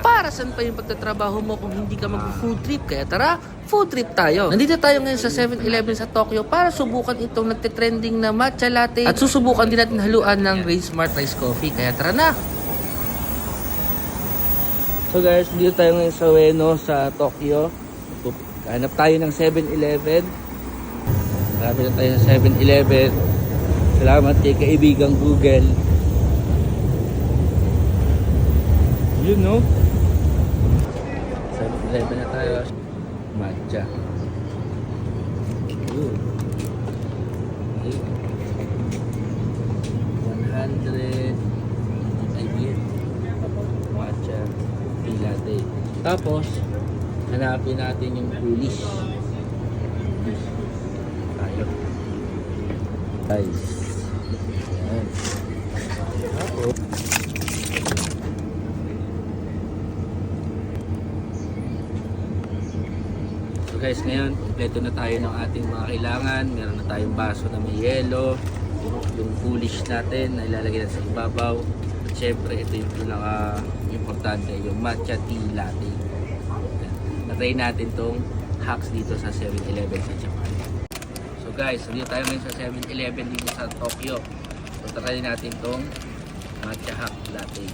Para saan pa yung pagtatrabaho mo kung hindi ka mag-food trip? Kaya tara, food trip tayo. Nandito tayo ngayon sa 7-Eleven sa Tokyo para subukan itong nagtitrending na matcha latte at susubukan din natin haluan ng Rain Smart Rice Coffee. Kaya tara na! So guys, dito tayo ngayon sa Ueno sa Tokyo. Hanap tayo ng 7-Eleven. Marami na tayo sa 7-Eleven. Salamat kay kaibigang Google. Yun no? 7-Eleven na tayo. Matcha. Yun. Okay. 100 IBM. Matcha. Tea latte. Tapos, hanapin natin yung coolish. Tayo. Guys. Ayan. Guys, ngayon, kompleto na tayo ng ating mga kailangan. Meron na tayong baso na may yelo. Yung foolish natin na ilalagay natin sa ibabaw. At syempre, ito yung pinaka-importante, yung matcha tea latte. Natry natin tong hacks dito sa 7-Eleven sa Japan. So guys, dito tayo ngayon sa 7-Eleven dito sa Tokyo. So try natin tong matcha hack latte.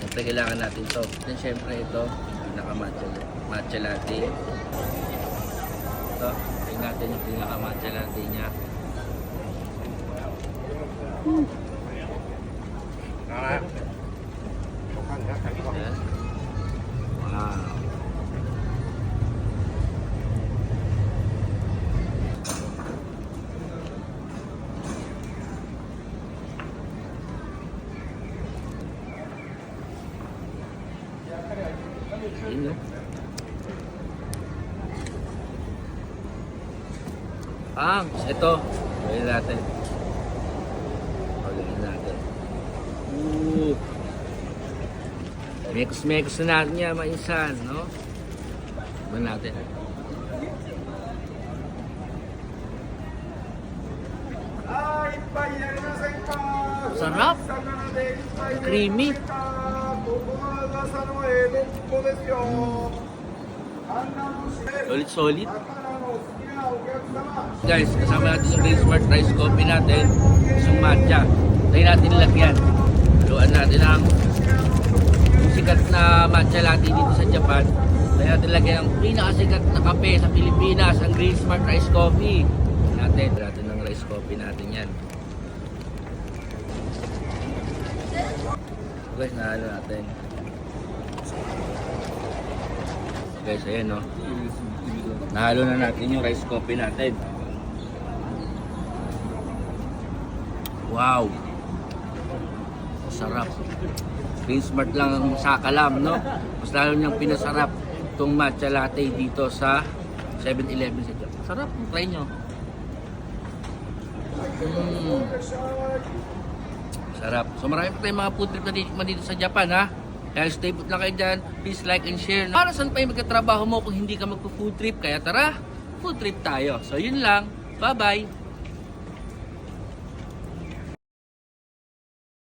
Siyempre kailangan natin to. Then syempre ito, pinaka matcha, latte. Ito, try natin yung pinaka matcha latte niya. Yan. Wow. Yun, no? Ang, ito. Gawin natin. Gawin natin. Ooh. Mix-mix na natin yan, mainsan, no? Gawin natin. Sarap. Creamy. Solid, solid. Guys, kasama natin yung Green Smart Rice Coffee natin. Isang matcha. Tayo natin nilagyan. Haluan natin ang sikat na matcha latte dito sa Japan. Tayo natin lagyan ang pinakasikat na kape sa Pilipinas, ang Green Smart Rice Coffee. Natin, natin ng rice coffee natin yan. Guys, nahalo natin. Guys, ayan no. Nahalo na natin yung rice coffee natin. Wow! Sarap. Green Smart lang ang sakalam, no? Mas lalo niyang pinasarap itong matcha latte dito sa 7-Eleven sa Japan. Sarap, try nyo. Mm. Sarap. So marami pa tayong mga food trip na dito, dito sa Japan, ha? Kaya stay put lang kayo dyan. Please like and share. Para saan pa yung magkatrabaho mo kung hindi ka magpo-food trip? Kaya tara, food trip tayo. So yun lang. Bye-bye!